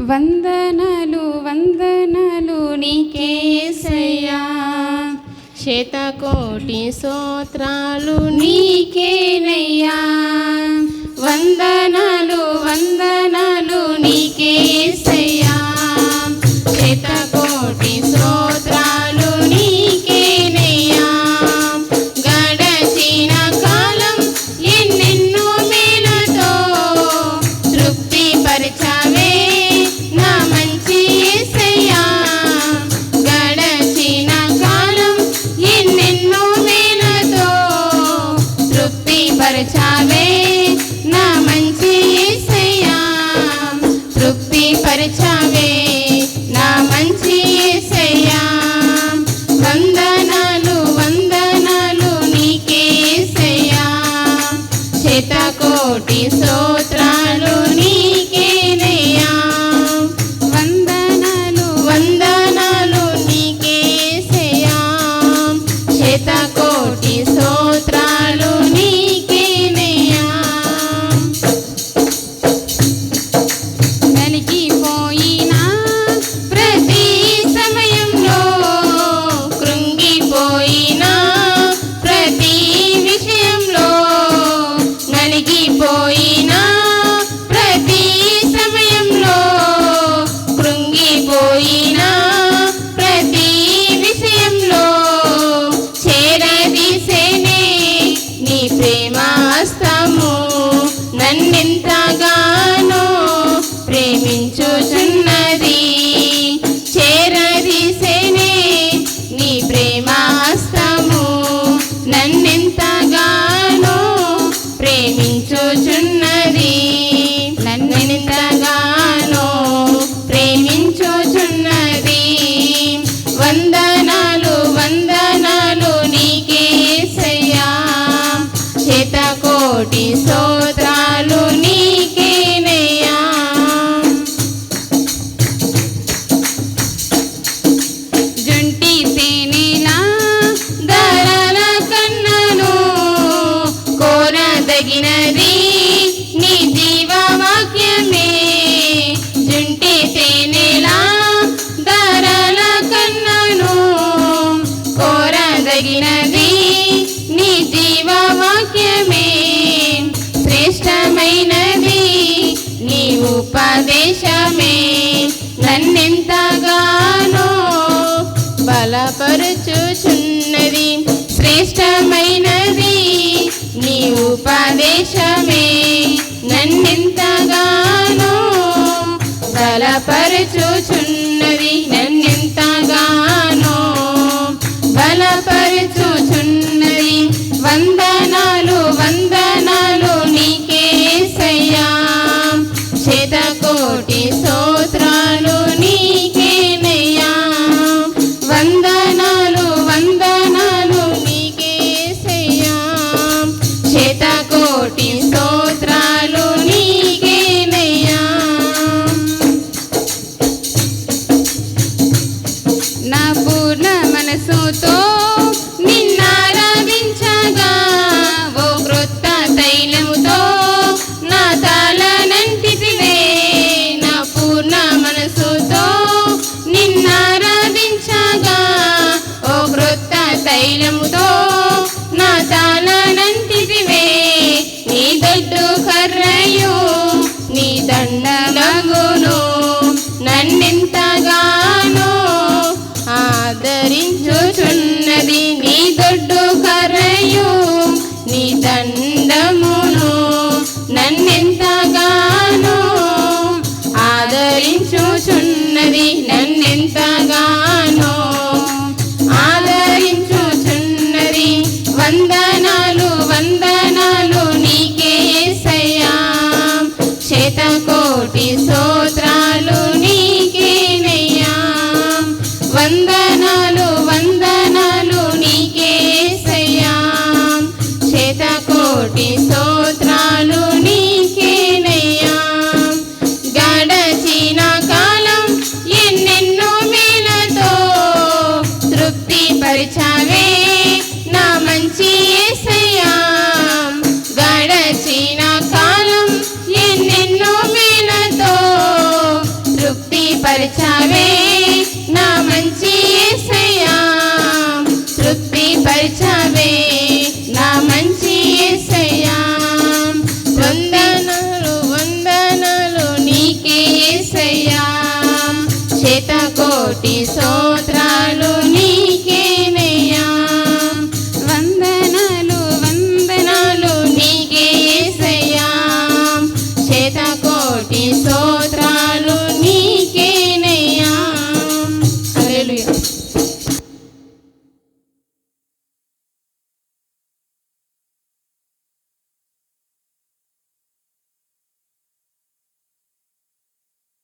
వందనలు వందనలు నీకేసయ్యా శతకోటి సోత్రాలు నీకే ಶ್ವೇತ ಕೋಟಿ ಸೋ ഒഴുകിപ്പോയി కోటి స్తోత్రాలు నీకేనయ్యా జంటి తేనెలా ధరల కన్నను కోరదగినది నీ జీవవాక్యమే. జంటి తేనెలా ధరల కన్నను కోరదగినది నీ జీవవాక్యం నిత్యమైనది నీ ఉపదేశమే. నన్నెంతగానో బలపరుచుచున్నది శ్రేష్టమైనది నీ ఉపదేశమే. నన్నెంతగానో బలపరుచుచున్నది ಕೋಟಿ ಸೋ